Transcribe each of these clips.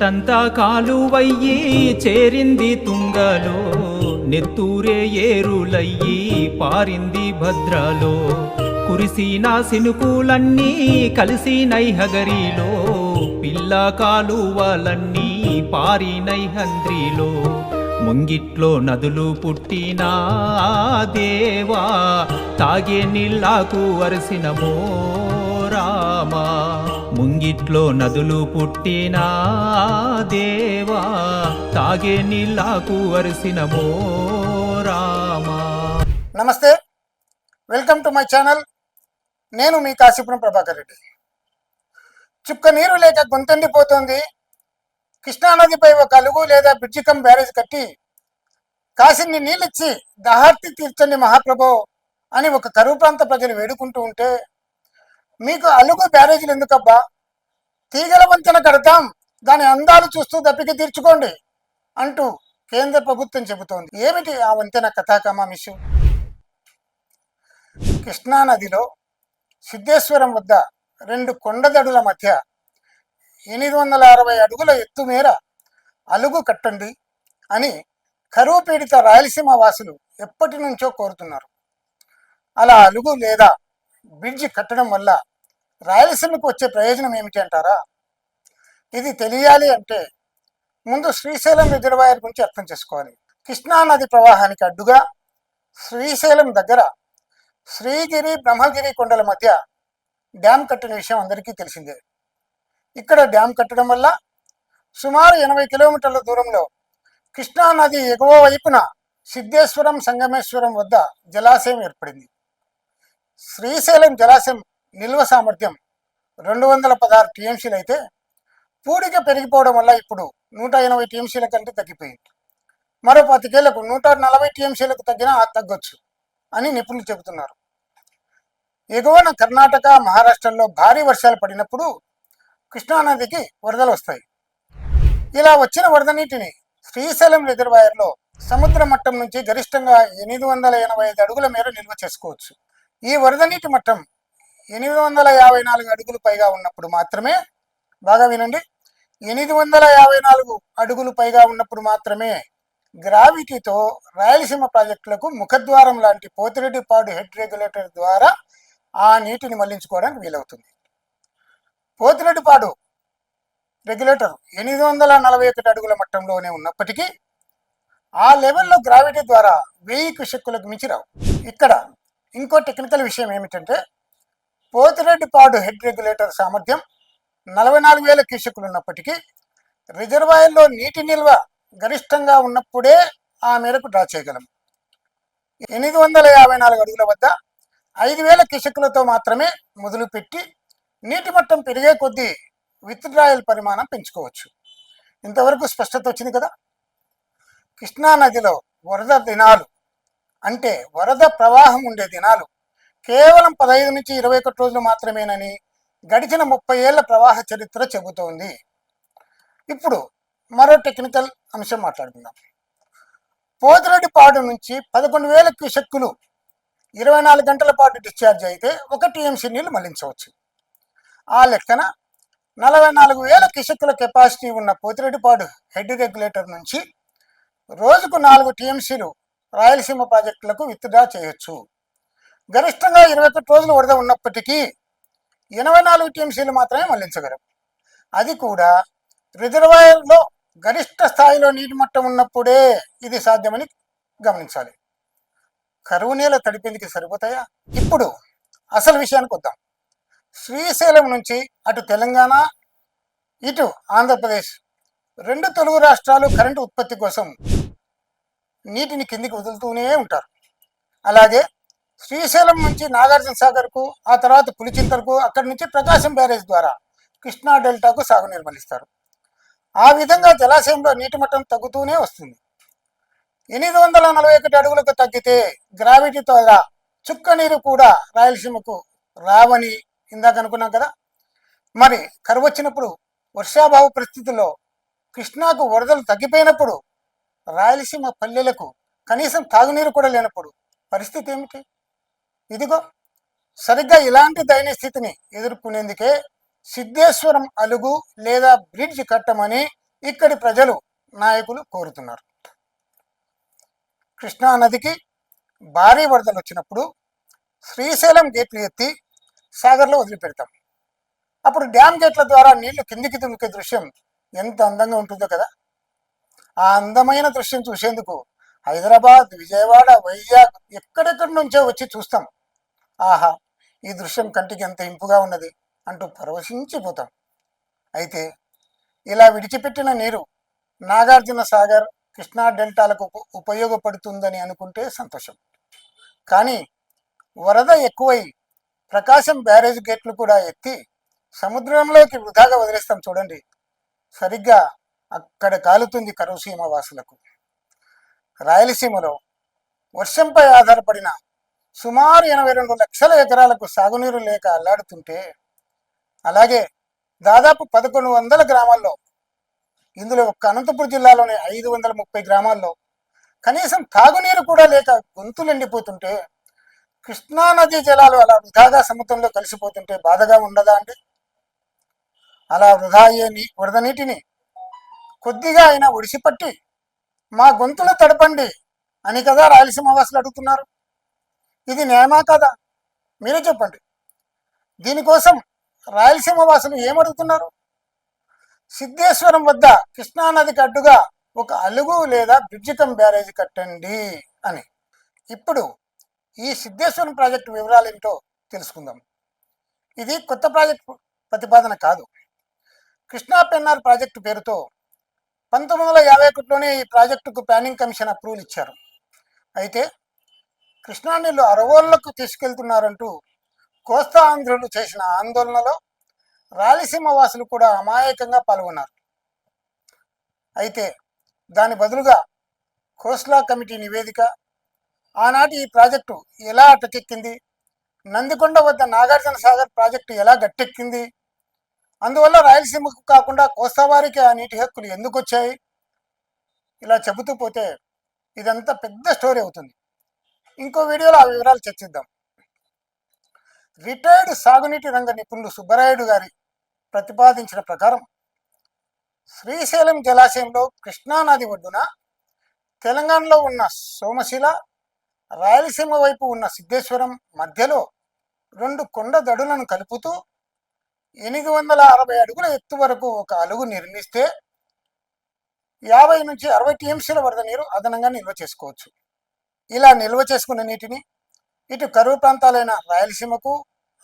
చెమటంతా కాలువయ్యి చేరింది తుంగలో నెత్తూరే ఏరులయ్యి పారింది భద్రలో. కురిసిన సినుకులన్నీ కలిసి నైహగరిలో పిల్ల కాలువలన్నీ పారి నైహంద్రిలో. ముంగిట్లో నదులు పుట్టినా దేవా తాగే నీళ్ళకు అరిసినమో రామా. ముంగిట్లో నదులు పుట్టినా దేవా తాగే నీళ్ళకు అరసినమో రామా. నమస్తే వెల్కమ్ టు మై ఛానల్. నేను మీ కాశీపురం ప్రభాకర్ రెడ్డి. చుక్క నీరు లేక గొంతెండిపోతుంది. కృష్ణానదిపై ఒక అలుగు లేదా బ్రిడ్జి కమ్ బ్యారేజ్ కట్టి కాసిన్ని నీళ్ళిచ్చి దహార్తి తీర్చండి మహాప్రభో అని ఒక కరువు ప్రాంత ప్రజలు వేడుకుంటూ ఉంటే మీకు అలుగు బ్యారేజీలు ఎందుకబ్బా? తీగల వంతెన కడతాం దాని అందాలు చూస్తూ దప్పిక తీర్చుకోండి అంటూ కేంద్ర ప్రభుత్వం చెబుతోంది. ఏమిటి ఆ వంతెన కథాకమామిషు కృష్ణా నదిలో సిద్ధేశ్వరం వద్ద రెండు కొండదడుల మధ్య ఎనిమిది వందల అరవై అడుగుల ఎత్తు మేర అలుగు కట్టండి అని కరువు పీడిత రాయలసీమ వాసులు ఎప్పటి నుంచో కోరుతున్నారు. అలా అలుగు లేదా బ్రిడ్జి కట్టడం వల్ల రాయలసీమకు వచ్చే ప్రయోజనం ఏమిటి అంటారా? ఇది తెలియాలి అంటే ముందు శ్రీశైలం రిజర్వాయర్ గురించి అర్థం చేసుకోవాలి. కృష్ణా నది ప్రవాహానికి అడ్డుగా శ్రీశైలం దగ్గర శ్రీగిరి బ్రహ్మగిరి కొండల మధ్య డ్యామ్ కట్టిన విషయం అందరికీ తెలిసిందే. ఇక్కడ డ్యామ్ కట్టడం వల్ల సుమారు ఎనభై కిలోమీటర్ల దూరంలో కృష్ణా నది ఎగువ వైపున సిద్ధేశ్వరం సంగమేశ్వరం వద్ద జలాశయం ఏర్పడింది. శ్రీశైలం జలాశయం నిల్వ సామర్థ్యం రెండు వందల పదహారు టీఎంసీలు అయితే పూడిక పెరిగిపోవడం వల్ల ఇప్పుడు నూట ఎనభై టీఎంసీల కంటే తగ్గిపోయింది. మరో పతికేళ్ళకు నూట నలభై టీఎంసీలకు తగ్గినా తగ్గొచ్చు అని నిపుణులు చెబుతున్నారు. ఎగువన కర్ణాటక మహారాష్ట్రలో భారీ వర్షాలు పడినప్పుడు కృష్ణానదికి వరదలు వస్తాయి. ఇలా వచ్చిన వరద నీటిని శ్రీశైలం రిజర్వాయర్లో సముద్ర మట్టం నుంచి గరిష్టంగా ఎనిమిది వందల ఎనభై ఐదు అడుగుల మేర నిల్వ చేసుకోవచ్చు. ఈ వరద నీటి మట్టం ఎనిమిది వందల యాభై నాలుగు అడుగులు పైగా ఉన్నప్పుడు మాత్రమే బాగా వినండి. ఎనిమిది వందల యాభై నాలుగు అడుగులు పైగా ఉన్నప్పుడు మాత్రమే గ్రావిటీతో రాయలసీమ ప్రాజెక్టులకు ముఖద్వారం లాంటి పోతిరెడ్డిపాడు హెడ్ రెగ్యులేటర్ ద్వారా ఆ నీటిని మళ్ళించుకోవడానికి వీలవుతుంది. పోతిరెడ్డిపాడు రెగ్యులేటర్ ఎనిమిది వందల నలభై ఒకటి అడుగుల మట్టంలోనే ఉన్నప్పటికీ ఆ లెవెల్లో గ్రావిటీ ద్వారా వెయ్యి క్యూసెక్కులకు మించి రావు. ఇక్కడ ఇంకో టెక్నికల్ విషయం ఏమిటంటే పోతిరెడ్డిపాడు హెడ్ రెగ్యులేటర్ సామర్థ్యం నలభై నాలుగు వేల క్యూసెక్కులు ఉన్నప్పటికీ రిజర్వాయర్లో నీటి నిల్వ గరిష్టంగా ఉన్నప్పుడే ఆ మేరకు డ్రా చేయగలం. ఎనిమిది వందల యాభై నాలుగు అడుగుల వద్ద ఐదు వేల కిషకులతో మాత్రమే మొదలుపెట్టి నీటి మట్టం పెరిగే కొద్దీ విత్డ్రాయల్ పరిమాణం పెంచుకోవచ్చు. ఇంతవరకు స్పష్టత వచ్చింది కదా? కృష్ణా నదిలో వరద దినాలు అంటే వరద ప్రవాహం ఉండే దినాలు. కేవలం పదహైదు నుంచి ఇరవై ఒకటి రోజులు మాత్రమేనని గడిచిన ముప్పై ఏళ్ళ ప్రవాహ చరిత్ర చెబుతోంది. ఇప్పుడు మరో టెక్నికల్ అంశం మాట్లాడుకుందాం. పోతిరెడ్డిపాడు నుంచి పదకొండు వేల క్యూసెక్కులు ఇరవై నాలుగు గంటల పాటు డిశ్చార్జ్ అయితే ఒక టీఎంసీ నీళ్ళు మళ్ళించవచ్చు. ఆ లెక్కన నలభై నాలుగు వేల క్యూసెక్కుల కెపాసిటీ ఉన్న పోతిరెడ్డిపాడు హెడ్ రెగ్యులేటర్ నుంచి రోజుకు నాలుగు టీఎంసీలు రాయలసీమ ప్రాజెక్టులకు విత్డ్రా చేయొచ్చు. గరిష్టంగా ఇరవై ఒకటి రోజులు వరద ఉన్నప్పటికీ ఎనభై నాలుగు టీఎంసీలు మాత్రమే మళ్ళించగలం. అది కూడా రిజర్వాయర్లో గరిష్ట స్థాయిలో నీటి మట్టం ఉన్నప్పుడే ఇది సాధ్యమని గమనించాలి. కరువు నేల తడిపేందుకు సరిపోతాయా? ఇప్పుడు అసలు విషయానికి వద్దాం. శ్రీశైలం నుంచి అటు తెలంగాణ ఇటు ఆంధ్రప్రదేశ్ రెండు తెలుగు రాష్ట్రాలు కరెంటు ఉత్పత్తి కోసం నీటిని కిందికి వదులుతూనే ఉంటారు. అలాగే శ్రీశైలం నుంచి నాగార్జున సాగర్కు ఆ తర్వాత పులిచింతలకు అక్కడి నుంచి ప్రకాశం బ్యారేజ్ ద్వారా కృష్ణా డెల్టాకు సాగు నిర్మలిస్తారు. ఆ విధంగా జలాశయంలో నీటి మట్టం తగ్గుతూనే వస్తుంది. ఎనిమిది వందల నలభై ఒకటి అడుగులకు తగ్గితే గ్రావిటీ ద్వారా చుక్క నీరు కూడా రాయలసీమకు రావని ఇందాక అనుకున్నాం కదా? మరి కరువు వచ్చినప్పుడు వర్షాభావ పరిస్థితుల్లో కృష్ణాకు వరదలు తగ్గిపోయినప్పుడు రాయలసీమ పల్లెలకు కనీసం తాగునీరు కూడా లేనప్పుడు పరిస్థితి ఏమిటి? ఇదిగో సరిగ్గా ఇలాంటి దయనీయ స్థితిని ఎదుర్కొనేందుకే సిద్ధేశ్వరం అలుగు లేదా బ్రిడ్జ్ కట్టమని ఇక్కడి ప్రజలు నాయకులు కోరుతున్నారు. కృష్ణా నదికి భారీ వరదలు వచ్చినప్పుడు శ్రీశైలం గేట్లు ఎత్తి సాగర్లో వదిలిపెడతాం. అప్పుడు డ్యామ్ గేట్ల ద్వారా నీళ్ళు కిందికి దుమికే దృశ్యం ఎంత అందంగా ఉంటుందో కదా! ఆ అందమైన దృశ్యం చూసేందుకు హైదరాబాద్ విజయవాడ వైజాగ్ ఎక్కడెక్కడి నుంచో వచ్చి చూస్తాం. ఆహా ఈ దృశ్యం కంటికి ఎంత ఇంపుగా ఉన్నది అంటూ పరవశించిపోతాం. అయితే ఇలా విడిచిపెట్టిన నీరు నాగార్జున సాగర్ కృష్ణా డెల్టాలకు ఉపయోగపడుతుందని అనుకుంటే సంతోషం. కానీ వరద ఎక్కువై ప్రకాశం బ్యారేజ్ గేట్లు కూడా ఎత్తి సముద్రంలోకి వృధాగా వదిలేస్తాం చూడండి. సరిగ్గా అక్కడ కాలుతుంది కరుసీమ వాసులకు. రాయలసీమలో వర్షంపై ఆధారపడిన సుమారు ఎనభై రెండు లక్షల ఎకరాలకు సాగునీరు లేక అల్లాడుతుంటే అలాగే దాదాపు పదకొండు వందల గ్రామాల్లో ఇందులో ఒక్క అనంతపురం జిల్లాలోని ఐదు వందల ముప్పై గ్రామాల్లో కనీసం తాగునీరు కూడా లేక గొంతులు ఎండిపోతుంటే కృష్ణా నదీ జలాలు అలా వృధాగా సముద్రంలో కలిసిపోతుంటే బాధగా ఉండదా అండి? అలా వృధా అయ్యే నీ వరద నీటిని కొద్దిగా ఆయన ఒడిసిపట్టి మా గొంతులు తడపండి అని కదా రాయలసీమ వాసులు అడుగుతున్నారు. ఇది న్యాయమా కదా? మీరే చెప్పండి. దీనికోసం రాయలసీమ వాసులు ఏమడుగుతున్నారు? సిద్ధేశ్వరం వద్ద కృష్ణా నదికి అడ్డుగా ఒక అలుగు లేదా బ్రిడ్జికం బ్యారేజ్ కట్టండి అని. ఇప్పుడు ఈ సిద్ధేశ్వరం ప్రాజెక్టు వివరాలు ఏంటో తెలుసుకుందాం. ఇది కొత్త ప్రాజెక్టు ప్రతిపాదన కాదు. కృష్ణా పెన్నార్ ప్రాజెక్టు పేరుతో పంతొమ్మిది వందల యాభై ఒకటిలోనే ఈ ప్రాజెక్టుకు ప్లానింగ్ కమిషన్ అప్రూవల్ ఇచ్చారు. అయితే కృష్ణా నీళ్ళు అరవోళ్ళకు తీసుకెళ్తున్నారంటూ కోస్తా ఆంధ్రులు చేసిన ఆందోళనలో రాయలసీమ వాసులు కూడా అమాయకంగా పాల్గొన్నారు. అయితే దాని బదులుగా కోస్లా కమిటీ నివేదిక ఆనాటి ఈ ప్రాజెక్టు ఎలా అటకెక్కింది నందికొండ వద్ద నాగార్జున సాగర్ ప్రాజెక్టు ఎలా గట్టెక్కింది అందువల్ల రాయలసీమకు కాకుండా కోస్తావారికి ఆ నీటి హక్కులు ఎందుకు వచ్చాయి? ఇలా చెబుతూ పోతే ఇదంతా పెద్ద స్టోరీ అవుతుంది. ఇంకో వీడియోలో ఆ వివరాలు చర్చిద్దాం. రిటైర్డ్ సాగునీటి రంగ నిపుణులు సుబ్బరాయుడు గారి ప్రతిపాదించిన ప్రకారం శ్రీశైలం జలాశయంలో కృష్ణానది ఒడ్డున తెలంగాణలో ఉన్న సోమశిల రాయలసీమ వైపు ఉన్న సిద్ధేశ్వరం మధ్యలో రెండు కొండ దడులను కలుపుతూ ఎనిమిది వందల అరవై అడుగుల ఎత్తు వరకు ఒక అలుగు నిర్మిస్తే యాభై నుంచి అరవై టీఎంసీల వరద నీరు అదనంగా నిల్వ చేసుకోవచ్చు. ఇలా నిల్వ చేసుకున్న నీటిని ఇటు కరువు ప్రాంతాలైన రాయలసీమకు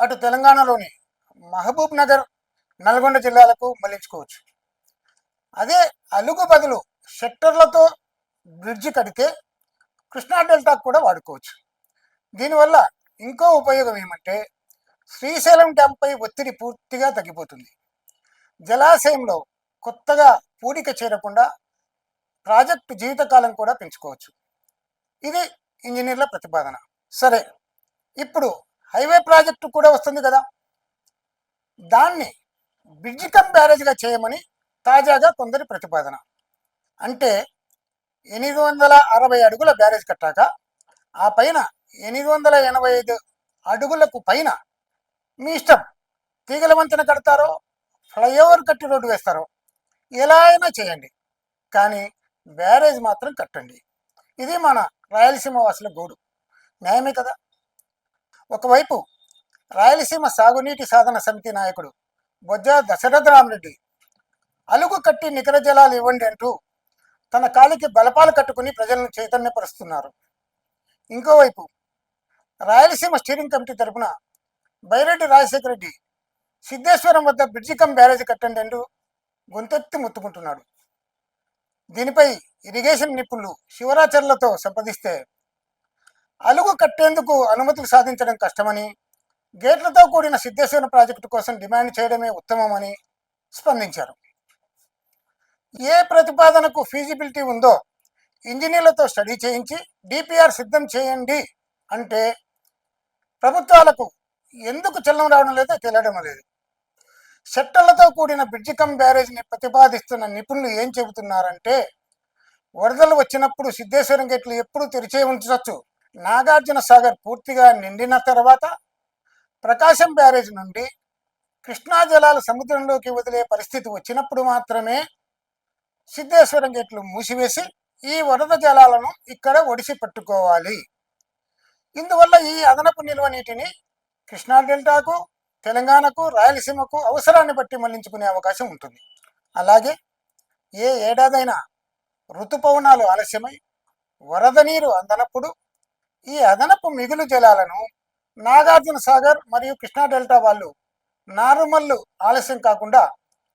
అటు తెలంగాణలోని మహబూబ్ నగర్ నల్గొండ జిల్లాలకు మళ్ళించుకోవచ్చు. అదే అలుగు బదులు షట్టర్లతో బ్రిడ్జి కడితే కృష్ణా డెల్టాకు కూడా వాడుకోవచ్చు. దీనివల్ల ఇంకో ఉపయోగం ఏమంటే శ్రీశైలం డ్యాంపై ఒత్తిడి పూర్తిగా తగ్గిపోతుంది. జలాశయంలో కొత్తగా పూడిక చేరకుండా ప్రాజెక్టు జీవితకాలం కూడా పెంచుకోవచ్చు. ఇది ఇంజనీర్ల ప్రతిపాదన. సరే ఇప్పుడు హైవే ప్రాజెక్టు కూడా వస్తుంది కదా. దాన్ని బ్రిడ్జి కమ్ బ్యారేజ్గా చేయమని తాజాగా కొందరి ప్రతిపాదన. అంటే ఎనిమిది వందల అరవై అడుగుల బ్యారేజ్ కట్టాక ఆ పైన ఎనిమిది వందల ఎనభై ఐదు అడుగులకు పైన మీ ఇష్టం. తీగల వంతెన కడతారో ఫ్లైఓవర్ కట్టి రోడ్డు వేస్తారో ఎలా అయినా చేయండి. కానీ బ్యారేజ్ మాత్రం కట్టండి. ఇది మన రాయలసీమ వాసుల గోడు. న్యాయమే కదా? ఒకవైపు రాయలసీమ సాగునీటి సాధన సమితి నాయకుడు బొజ్జ దశరథరామరెడ్డి అలుగు కట్టి నికర జలాలు ఇవ్వండి అంటూ తన కాలికి బలపాలు కట్టుకుని ప్రజలను చైతన్యపరుస్తున్నారు. ఇంకోవైపు రాయలసీమ స్టీరింగ్ కమిటీ తరపున బైరెడ్డి రాజశేఖర రెడ్డి సిద్ధేశ్వరం వద్ద బ్రిడ్జి కమ్ బ్యారేజ్ కట్టండి అంటూ గొంతెత్తి ముత్తుకుంటున్నాడు. దీనిపై ఇరిగేషన్ నిపుణులు శివరాచర్లతో సంప్రదిస్తే అలుగు కట్టేందుకు అనుమతులు సాధించడం కష్టమని గేట్లతో కూడిన సిద్ధేశ్వరం ప్రాజెక్టు కోసం డిమాండ్ చేయడమే ఉత్తమమని స్పందించారు. ఏ ప్రతిపాదనకు ఫీజిబిలిటీ ఉందో ఇంజనీర్లతో స్టడీ చేయించి డిపిఆర్ సిద్ధం చేయండి అంటే ప్రభుత్వాలకు ఎందుకు చెల్లం రావడం లేదో తెలియడం లేదు. సెట్టర్లతో కూడిన బ్రిడ్జి కమ్ బ్యారేజ్ని ప్రతిపాదిస్తున్న నిపుణులు ఏం చెబుతున్నారంటే వరదలు వచ్చినప్పుడు సిద్ధేశ్వరం గేట్లు ఎప్పుడు తెరిచే ఉంచవచ్చు నాగార్జున సాగర్ పూర్తిగా నిండిన తర్వాత ప్రకాశం బ్యారేజ్ నుండి కృష్ణా జలాలు సముద్రంలోకి వదిలే పరిస్థితి వచ్చినప్పుడు మాత్రమే సిద్ధేశ్వరం గేట్లు మూసివేసి ఈ వరద జలాలను ఇక్కడ ఒడిసి పట్టుకోవాలి. ఇందువల్ల ఈ అదనపు నిల్వ నీటిని కృష్ణా డెల్టాకు తెలంగాణకు రాయలసీమకు అవసరాన్ని బట్టి మళ్ళించుకునే అవకాశం ఉంటుంది. అలాగే ఏ ఏడాదైనా ఋతుపవనాలు ఆలస్యమై వరద నీరు అందనప్పుడు ఈ అదనపు మిగులు జలాలను నాగార్జున సాగర్ మరియు కృష్ణా డెల్టా వాళ్ళు నారుమల్లు ఆలస్యం కాకుండా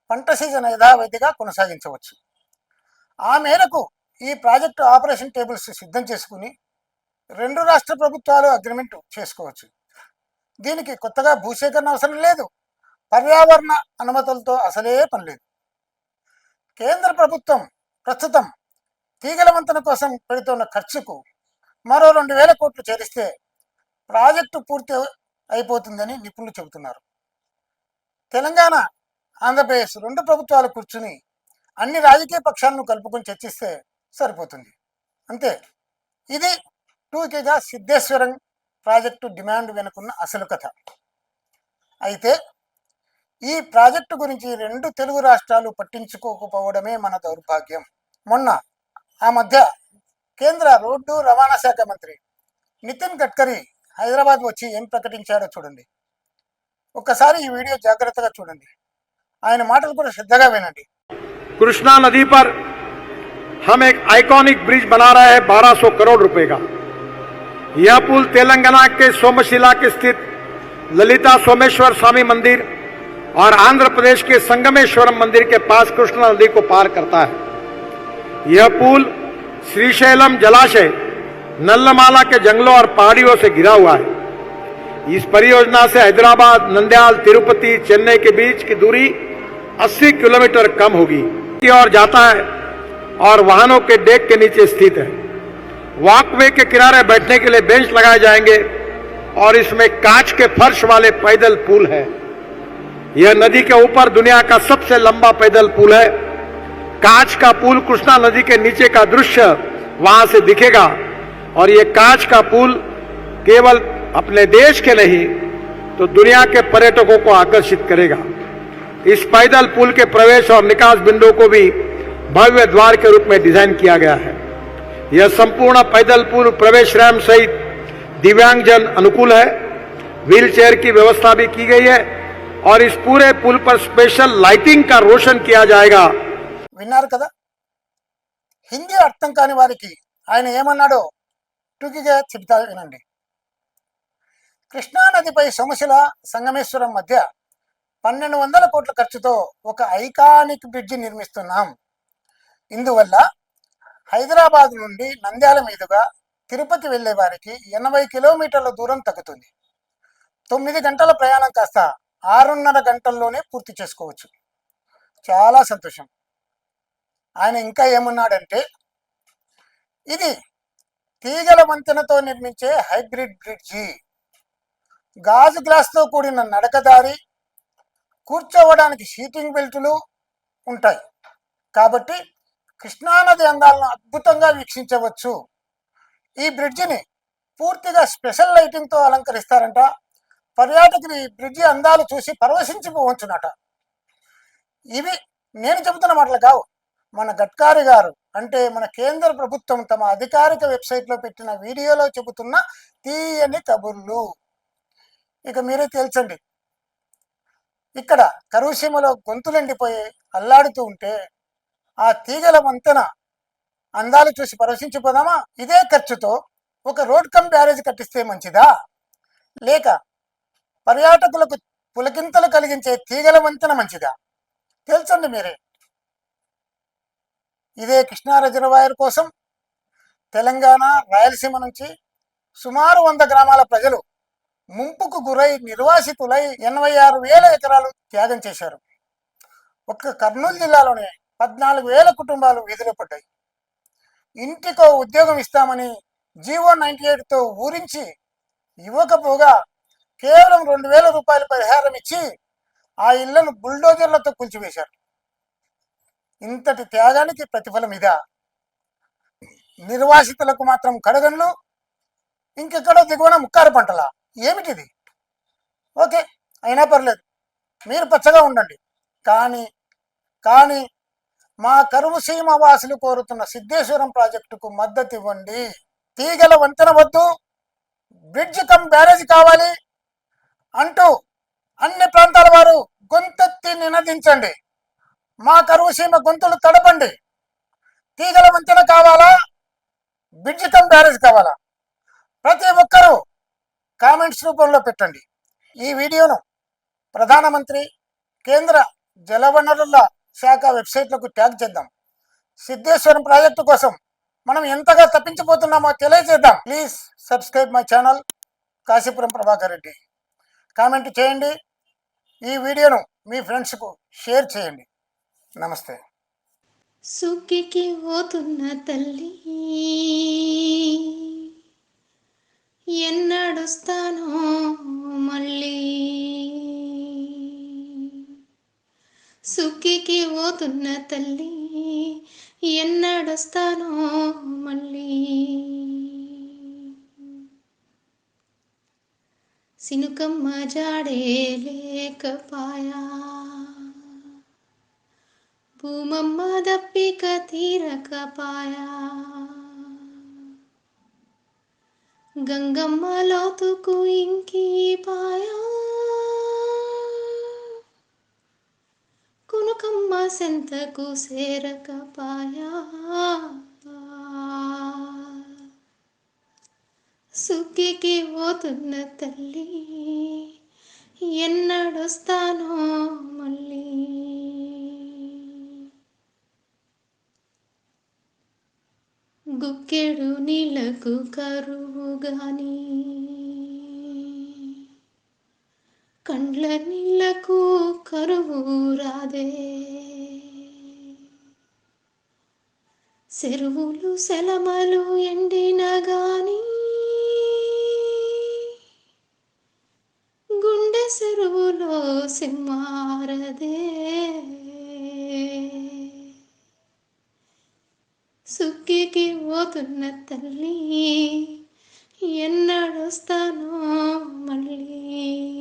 పంట సీజన్ యథావిధిగా కొనసాగించవచ్చు. ఆ మేరకు ఈ ప్రాజెక్టు ఆపరేషన్ టేబుల్స్ సిద్ధం చేసుకుని రెండు రాష్ట్ర ప్రభుత్వాలు అగ్రిమెంట్ చేసుకోవచ్చు. దీనికి కొత్తగా భూసేకరణ అవసరం లేదు. పర్యావరణ అనుమతులతో అసలే పని లేదు. కేంద్ర ప్రభుత్వం ప్రస్తుతం తీగల వంతెన కోసం పెడుతున్న ఖర్చుకు మరో రెండు వేల కోట్లు చేరిస్తే ప్రాజెక్టు పూర్తి అయిపోతుందని నిపుణులు చెబుతున్నారు. తెలంగాణ ఆంధ్రప్రదేశ్ రెండు ప్రభుత్వాలు కూర్చుని అన్ని రాజకీయ పక్షాలను కలుపుకొని చర్చిస్తే సరిపోతుంది. అంతే. ఇది టూకీగా సిద్ధేశ్వరం ప్రాజెక్టు డిమాండ్ వెనుకున్న అసలు కథ అయితే ఈ ప్రాజెక్టు గురించి రెండు తెలుగు రాష్ట్రాలు పట్టించుకోకపోవడమే మన దౌర్భాగ్యం మొన్న ఆ మధ్య కేంద్ర రోడ్డు రవాణా శాఖ మంత్రి నితిన్ గడ్కరీ హైదరాబాద్ వచ్చి ఏం ప్రకటించాడో చూడండి ఒక్కసారి ఈ వీడియో జాగ్రత్తగా చూడండి ఆయన మాటలు కూడా శ్రద్ధగా వినండి कृष्णा नदी पर हम एक आइकॉनिक ब्रिज बना रहे हैं 1200 करोड़ रुपए का यह पुल तेलंगाना के सोमशिला के स्थित ललिता सोमेश्वर स्वामी मंदिर और आंध्र प्रदेश के संगमेश्वरम मंदिर के पास कृष्णा नदी को पार करता है। यह पुल श्रीशैलम जलाशय, नल्लमाला के जंगलों और पहाड़ियों से घिरा हुआ है। इस परियोजना से हैदराबाद, नंदयाल, तिरुपति, चेन्नई के बीच की दूरी 80 किलोमीटर कम होगी। की ओर जाता है और वाहनों के डेक के नीचे स्थित है। वॉकवे के किनारे बैठने के लिए बेंच लगाए जाएँगे और इसमें कांच के फर्श वाले पैदल पुल है। यह नदी के ऊपर दुनिया का सबसे लंबा पैदल पुल है। कांच का पुल कृष्णा नदी के नीचे का दृश्य वहाँ से दिखेगा और ये कांच का पुल केवल अपने देश के नहीं तो दुनिया के पर्यटकों को आकर्षित करेगा। इस पैदल पुल के प्रवेश और निकास बिंदु को भी भव्य द्वार के रूप में डिज़ाइन किया गया है। यह संपूर्ण पैदल पुल प्रवेश रैम सहित दिव्यांगजन अनुकूल है व्हील चेयर की व्यवस्था भी की गई है और इस पूरे पुल पर स्पेशल लाइटिंग का रोशन किया जाएगा విన్నారు కదా హిందీ అర్థం కాని వారికి ఆయన ఏమన్నాడో టూకీగా చెబుతా వినండి కృష్ణా నదిపై సోమశిల సంగమేశ్వరం మధ్య పన్నెండు వందల కోట్ల ఖర్చుతో ఒక ఐకానిక్ బ్రిడ్జి నిర్మిస్తున్నాం ఇందువల్ల హైదరాబాద్ నుండి నంద్యాల మీదుగా తిరుపతి వెళ్ళే వారికి ఎనభై కిలోమీటర్ల దూరం తగ్గుతుంది. తొమ్మిది గంటల ప్రయాణం కాస్త ఆరున్నర గంటల్లోనే పూర్తి చేసుకోవచ్చు. చాలా సంతోషం. ఆయన ఇంకా ఏమన్నాడంటే ఇది తీగల వంతెనతో నిర్మించే హైబ్రిడ్ బ్రిడ్జి. గాజు గ్లాస్తో కూడిన నడకదారి కూర్చోవడానికి సీటింగ్ బెల్టులు ఉంటాయి. కాబట్టి కృష్ణానది అందాలను అద్భుతంగా వీక్షించవచ్చు. ఈ బ్రిడ్జిని పూర్తిగా స్పెషల్ లైటింగ్తో అలంకరిస్తారంట. పర్యాటకులు ఈ బ్రిడ్జి అందాలు చూసి పరవశించిపోవచ్చునట. ఇవి నేను చెబుతున్న మాటలు కావు. మన గడ్కారి గారు అంటే మన కేంద్ర ప్రభుత్వం తమ అధికారిక వెబ్సైట్లో పెట్టిన వీడియోలో చెబుతున్న తీయని కబుర్లు. ఇక మీరే తేల్చండి. ఇక్కడ కరుసీమలో గొంతులెండిపోయి అల్లాడుతూ ఉంటే ఆ తీగల వంతెన అందాలు చూసి పరవశించిపోదామా ఇదే ఖర్చుతో ఒక రోడ్ కమ్ బ్యారేజ్ కట్టిస్తే మంచిదా? లేక పర్యాటకులకు పులకింతలు కలిగించే తీగల వంతెన మంచిదా? తెలుసండి మీరే. ఇదే కృష్ణా రిజర్వాయర్ కోసం తెలంగాణ రాయలసీమ నుంచి సుమారు వంద గ్రామాల ప్రజలు ముంపుకు గురై నిర్వాసితులై ఎనభై ఆరు వేల ఎకరాలు త్యాగం చేశారు. ఒక్క కర్నూలు జిల్లాలోనే పద్నాలుగు వేల కుటుంబాలు వీధిలో పడ్డాయి. ఇంటికో ఉద్యోగం ఇస్తామని జీవో నైంటీ ఎయిట్తో ఊరించి ఇవ్వకపోగా కేవలం రెండు వేల రూపాయల పరిహారం ఇచ్చి ఆ ఇళ్ళను బుల్డోజర్లతో కూల్చివేశారు. ఇంతటి త్యాగానికి ప్రతిఫలం ఇదా? నిర్వాసితులకు మాత్రం కడగన్లు ఇంకెక్కడో దిగువన ముక్కారు పంటలా? ఏమిటిది? ఓకే అయినా పర్లేదు. మీరు పచ్చగా ఉండండి. కానీ కానీ మా కరువు సీమ వాసులు కోరుతున్న సిద్ధేశ్వరం ప్రాజెక్టుకు మద్దతు ఇవ్వండి. తీగల వంతెన వద్దు. బ్రిడ్జ్ కమ్ బ్యారేజ్ కావాలి అంటూ అన్ని ప్రాంతాల వారు గొంతెత్తి నినదించండి. మా కరువు సీమ గొంతులు తడపండి. తీగల వంతెన కావాలా? బ్రిడ్జ్ కమ్ బ్యారేజ్ కావాలా? ప్రతి ఒక్కరూ కామెంట్స్ రూపంలో పెట్టండి. ఈ వీడియోను ప్రధానమంత్రి కేంద్ర జలవనరుల శాఖ వెబ్సైట్లకు ట్యాగ్ చేద్దాం. సిద్ధేశ్వరం ప్రాజెక్టు కోసం మనం ఎంతగా తప్పించిపోతున్నామో తెలియజేద్దాం. Please subscribe my channel. Kasipuram Prabhakar Reddy. Comment చేయండి. ఈ వీడియోను మీ ఫ్రెండ్స్కు షేర్ చేయండి. నమస్తే. సుగ్గికి పోతున్న తల్లి. ఎన్నడుస్తానో మళ్ళీ. సుఖికి ఓతున్న తల్లి ఎన్నడస్తానో మళ్ళీ. సినుకమ్మ జాడే లేకపాయా. భూమమ్మ దప్పిక తీరకపాయా. గంగమ్మ లోతుకు ఇంకి పాయా. కమ్మ సెంతకు సేరకపాయా సుగ్గికి పోతున్న తల్లి ఎన్నడొస్తానో మళ్ళీ. గుక్కెడు నీళ్ళకు కరువు గాని కండ్ల నీళ్ళకు కరువు రాదే. చెరువులు సెలమలు ఎండిన గాని గుండె చెరువులో సింహారదే. సుక్కికి పోతున్న తల్లి ఎన్నడొస్తానో మళ్ళీ